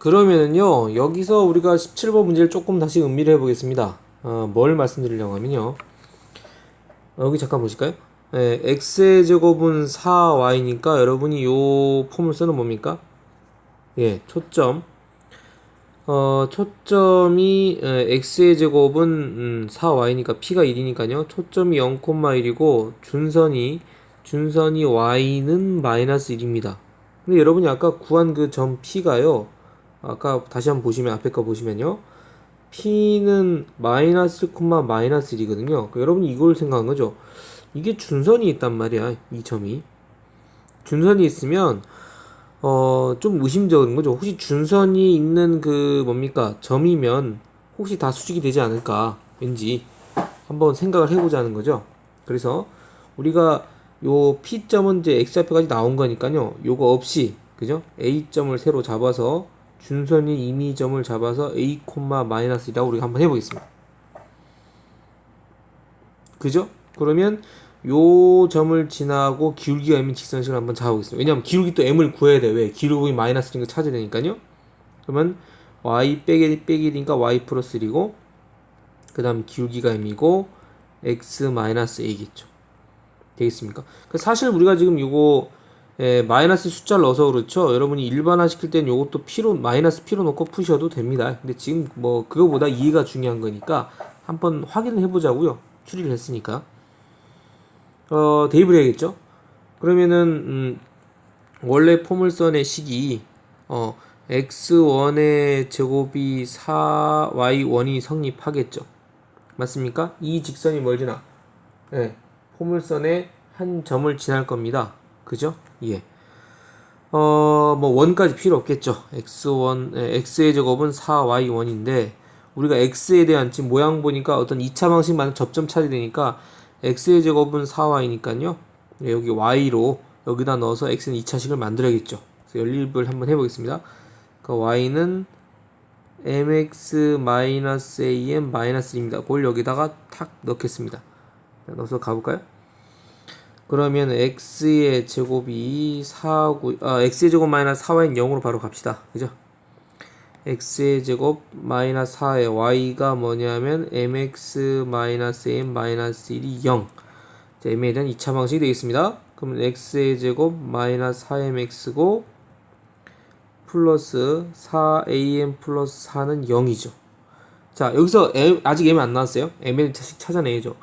그러면은요, 여기서 우리가 17번 문제를 조금 다시 음미를 해보겠습니다. 어, 뭘 말씀드리려고 하면요. 어, 여기 잠깐 보실까요? 예, x의 제곱은 4y니까 여러분이 요 쓰는 뭡니까? 예, 초점. 어, 초점이 에, x의 제곱은 음, 4y니까 p가 1이니까요. 초점이 0,1이고 준선이 준선이 y는 마이너스 1입니다. 근데 여러분이 아까 구한 그 점 p가요. 아까 다시 한번 보시면 앞에 거 보시면요. p는 마이너스 1, 마이너스 1이거든요. 여러분이 이걸 생각한 거죠. 이게 준선이 있단 말이야. 이 점이. 준선이 있으면 어, 좀 의심적인 거죠. 혹시 준선이 있는 그 뭡니까? 점이면 혹시 다 수직이 되지 않을까? 왠지 한번 생각을 해보자는 거죠. 그래서 우리가 요 P점은 이제 X좌표까지 나온 거니까요. 요거 없이 그죠? A점을 새로 잡아서 준선이 임의점을 잡아서 A, 마이너스이라고 우리가 한번 해보겠습니다. 그죠? 그러면 요 점을 지나고 기울기가 m인 직선식을 한번 잡아보겠습니다. 왜냐하면 기울기 또 m을 구해야 돼. 왜? 기울기 마이너스 1인 거 찾아야 되니까요. 그러면 y 빼기 빼기 1이니까 y 플러스 1이고 그 다음 기울기가 m이고 x 마이너스 a겠죠. 되겠습니까? 그 사실 우리가 지금 요거 에, 마이너스 숫자를 넣어서 그렇죠. 여러분이 일반화 시킬 땐 요것도 p로 마이너스 p로 놓고 푸셔도 됩니다. 근데 지금 뭐 그거보다 이해가 중요한 거니까 한번 확인을 해보자고요. 추리를 했으니까. 어, 대입을 해야겠죠? 그러면은, 음, 원래 포물선의 식이, 어, x1의 제곱이 4y1이 성립하겠죠? 맞습니까? 이 직선이 뭘 지나? 네, 포물선의 한 점을 지날 겁니다. 그죠? 예. 어, 뭐, 원까지 필요 없겠죠. x1, 예, x의 제곱은 4y1인데, 우리가 x에 대한 지금 모양 보니까 어떤 2차 방식만 접점 찾아야 되니까, x의 제곱은 4y니까요. 여기 y로 여기다 넣어서 x는 2차식을 만들어야겠죠. 그래서 연립을 한번 해보겠습니다. 그러니까 y는 mx-am 마이너스 입니다. 그걸 여기다가 탁 넣겠습니다. 넣어서 가볼까요? 그러면 x의 제곱이 4, 9, 아, x의 제곱 마이너스 4y는 0으로 바로 갑시다. 그죠? x의 제곱 마이너스 4에 y가 뭐냐면 mx 마이너스 m 마이너스 1이 0 자, m에 대한 2차 방식이 되겠습니다. 그러면 x의 제곱 마이너스 4mx고 플러스 4am 플러스 4는 0이죠. 자 여기서 m, 아직 m 안 나왔어요. 차식 찾아내야죠.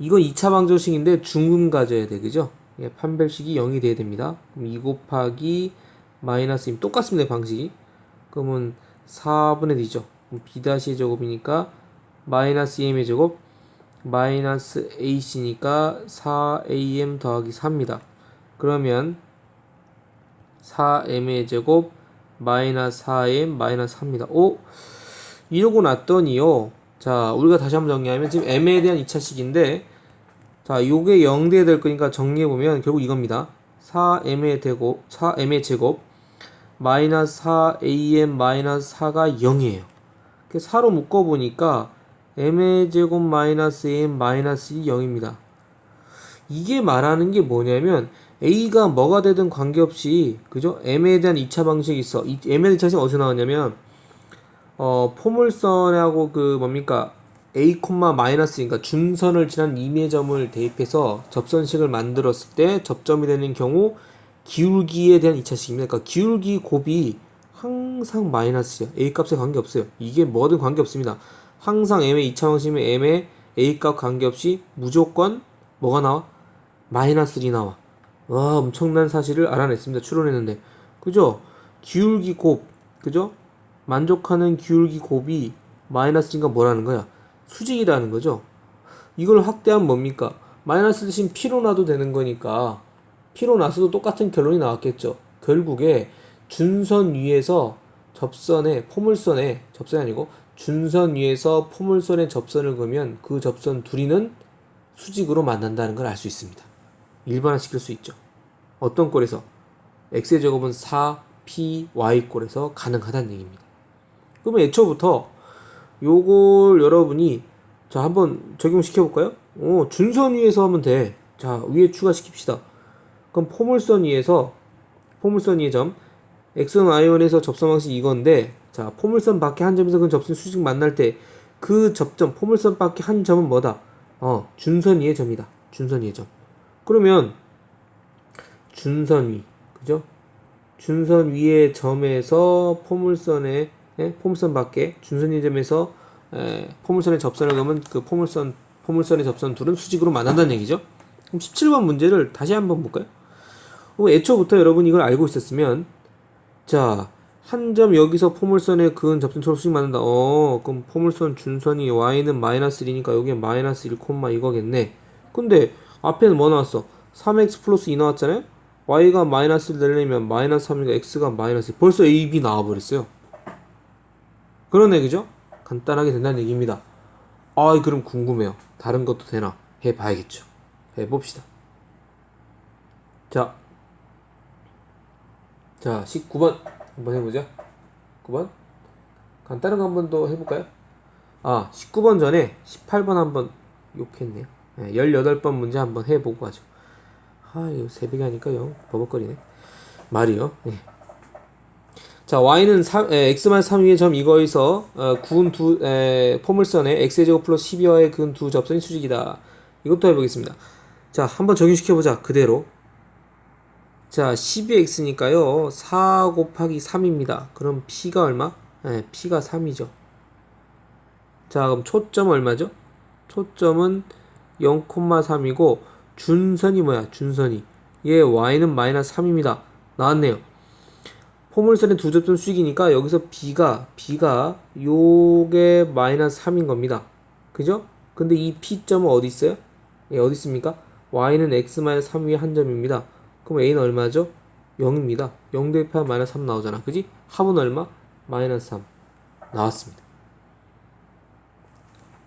이건 2차 방정식인데 중근 가져야 돼 그죠? 예, 판별식이 0이 돼야 됩니다. 그럼 2 곱하기 마이너스 1 똑같습니다 방식이. 그러면 4분의 D죠. B-의 제곱이니까 마이너스 2m의 제곱 마이너스 AC니까 4AM 더하기 4입니다. 그러면 4M의 제곱 마이너스 4M 마이너스 4입니다. 오? 이러고 났더니요. 자, 우리가 다시 한번 정리하면 지금 M에 대한 2차식인데 자, 요게 0대야 될 거니까 정리해 보면 결국 이겁니다. 4M의 제곱, 4M의 제곱 마이너스 4am 마이너스 4가 0이에요. 4로 묶어 보니까 m의 제곱 마이너스 am 마이너스 2 0입니다. 이게 말하는 게 뭐냐면 a가 뭐가 되든 관계없이 그죠? m에 대한 2차 방식이 있어. 이 m에 대한 2차 방식이 어디서 나왔냐면 어 포물선하고 그 뭡니까 a 마이너스니까 준선을 지난 임의점을 대입해서 접선식을 만들었을 때 접점이 되는 경우 기울기에 대한 2차식입니다. 그러니까 기울기 곱이 항상 마이너스예요. A 값에 관계없어요. 이게 뭐든 관계없습니다. 항상 M의 2차 방식이면 M의 A 값 관계없이 무조건 뭐가 나와? 마이너스 1이 나와. 와 엄청난 사실을 알아냈습니다. 추론했는데 그죠? 기울기 곱 그죠? 만족하는 기울기 곱이 마이너스인가 뭐라는 거야? 수직이라는 거죠. 이걸 확대하면 뭡니까? 마이너스 대신 P로 놔도 되는 거니까 P로 나서도 똑같은 결론이 나왔겠죠. 결국에 준선 위에서 접선에 포물선에 접선이 아니고 준선 위에서 포물선에 접선을 그으면 그 접선 둘이는 수직으로 만난다는 걸 알 수 있습니다. 일반화시킬 수 있죠. 어떤 꼴에서 x의 제곱은 4 p y 꼴에서 가능하다는 얘기입니다. 그러면 애초부터 요걸 여러분이 자 한번 적용시켜 볼까요? 오 준선 위에서 하면 돼. 자 위에 추가시킵시다. 그럼 포물선 위에서 포물선 위의 점 x는 y1에서 접선 방식 이건데 자 포물선 밖에 한 점에서 그 접선 수직 만날 때 그 접점 포물선 밖에 한 점은 뭐다? 어 준선 위의 점이다. 준선 위의 점. 그러면 준선 위 그죠? 준선 위의 점에서 포물선의 예? 포물선 밖에 준선 위의 점에서 에, 포물선의 접선을 그러면 그 포물선 포물선의 접선 둘은 수직으로 만난다는 얘기죠. 그럼 17번 문제를 다시 한번 볼까요? 애초부터 여러분 이걸 알고 있었으면 자, 한 점 여기서 포물선에 그은 접선처럼 수직 맞는다. 어, 그럼 포물선 준선이 y는 마이너스 1이니까 여기에 마이너스 1, 이거겠네. 근데 앞에는 뭐 나왔어? 3x 플러스 2 나왔잖아요? y가 마이너스를 내려면 마이너스 3이니까 x가 마이너스 2. 벌써 a, b 나와버렸어요. 그러네, 그죠? 간단하게 된다는 얘기입니다. 아, 그럼 궁금해요. 다른 것도 되나? 해봐야겠죠. 해봅시다. 자, 자, 19번 한번 해보자. 9번 간단한 거 한 번 더 해볼까요? 아, 19번 전에 18번 한번 욕했네요. 네, 18번 문제 한번 해보고 가죠. 아, 이거 새벽에 하니까 영 버벅거리네. 말이요. 네. 자, y는 3, 에, x만 3 위의 점 이거에서 어, 구은 두 에, 포물선에 x의 제곱 플러스 12와의 근 두 접선이 수직이다. 이것도 해보겠습니다. 자, 한번 적용시켜보자. 그대로. 자, 12x니까요. 4 곱하기 3입니다. 그럼 p가 얼마? 네, p가 3이죠. 자, 그럼 초점 얼마죠? 초점은 0,3이고 준선이 뭐야? 준선이. 얘 y는 마이너스 3입니다. 나왔네요. 포물선의 두 접점 수직이니까 여기서 b가 b가 요게 마이너스 3인 겁니다. 그죠? 근데 이 p점은 어디 있어요? 예, 어디 있습니까? y는 x 마이너스 3 위에 한 점입니다. 그럼 a는 얼마죠? 0입니다. 0 대입하면 마이너스 3 나오잖아. 그지? 합은 얼마? 마이너스 3 나왔습니다.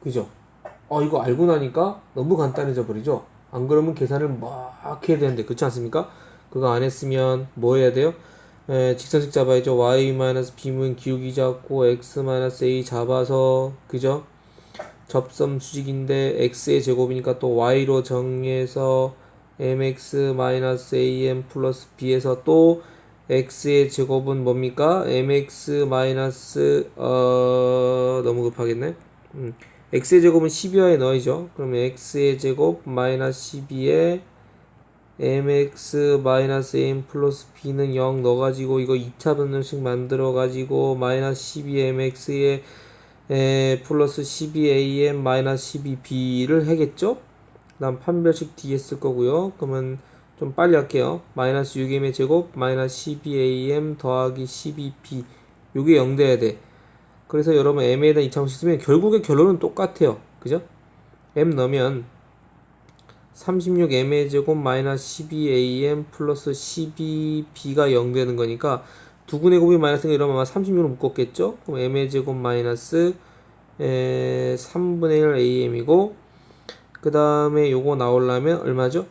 그죠? 어 이거 알고 나니까 너무 간단해져 버리죠? 안 그러면 계산을 막 해야 되는데 그렇지 않습니까? 그거 안 했으면 뭐 해야 돼요? 에, 직선식 잡아야죠. y-b면 기울기 잡고 x-a 잡아서 그죠? 접점 수직인데 x의 제곱이니까 또 y로 정리해서 mx-am 플러스 b에서 또 x의 제곱은 뭡니까? mx 마이너스 어 너무 급하겠네. 음. x의 제곱은 12화에 넣어야죠. 그러면 x의 제곱 마이너스 12에 mx 마이너스 m 플러스 b는 0 넣어가지고 이거 2차 변형식 만들어가지고 마이너스 12mx에 에, 플러스 12am 마이너스 12b를 하겠죠? 그 다음 판별식 뒤에 쓸 거고요. 그러면 좀 빨리 할게요. 마이너스 6m의 제곱 마이너스 12am 더하기 12b 요게 0 돼야 돼. 그래서 여러분 m에 대한 이차원식 쓰면 결국의 결론은 똑같아요. 그죠? m 넣으면 36m의 제곱 마이너스 12am 플러스 12b가 0 되는 거니까 두근의 곱이 마이너스가 이러면 아마 36으로 묶었겠죠? 그럼 m의 제곱 마이너스 에, 3분의 1 am이고 그 다음에 요거 나오려면 얼마죠?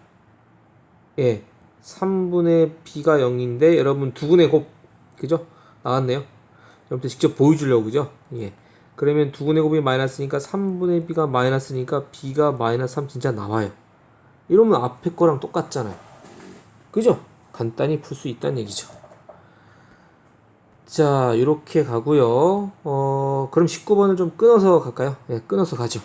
예, 3분의 b가 0인데 여러분 두근의 곱 그죠? 나왔네요. 여러분들 직접 보여주려고 그죠? 예. 그러면 두근의 곱이 마이너스니까 3분의 b가 마이너스니까 b가 마이너스 3 진짜 나와요. 이러면 앞에 거랑 똑같잖아요. 그죠? 간단히 풀 수 있다는 얘기죠. 자, 이렇게 가고요. 어, 그럼 19번을 좀 끊어서 갈까요? 예, 끊어서 가죠.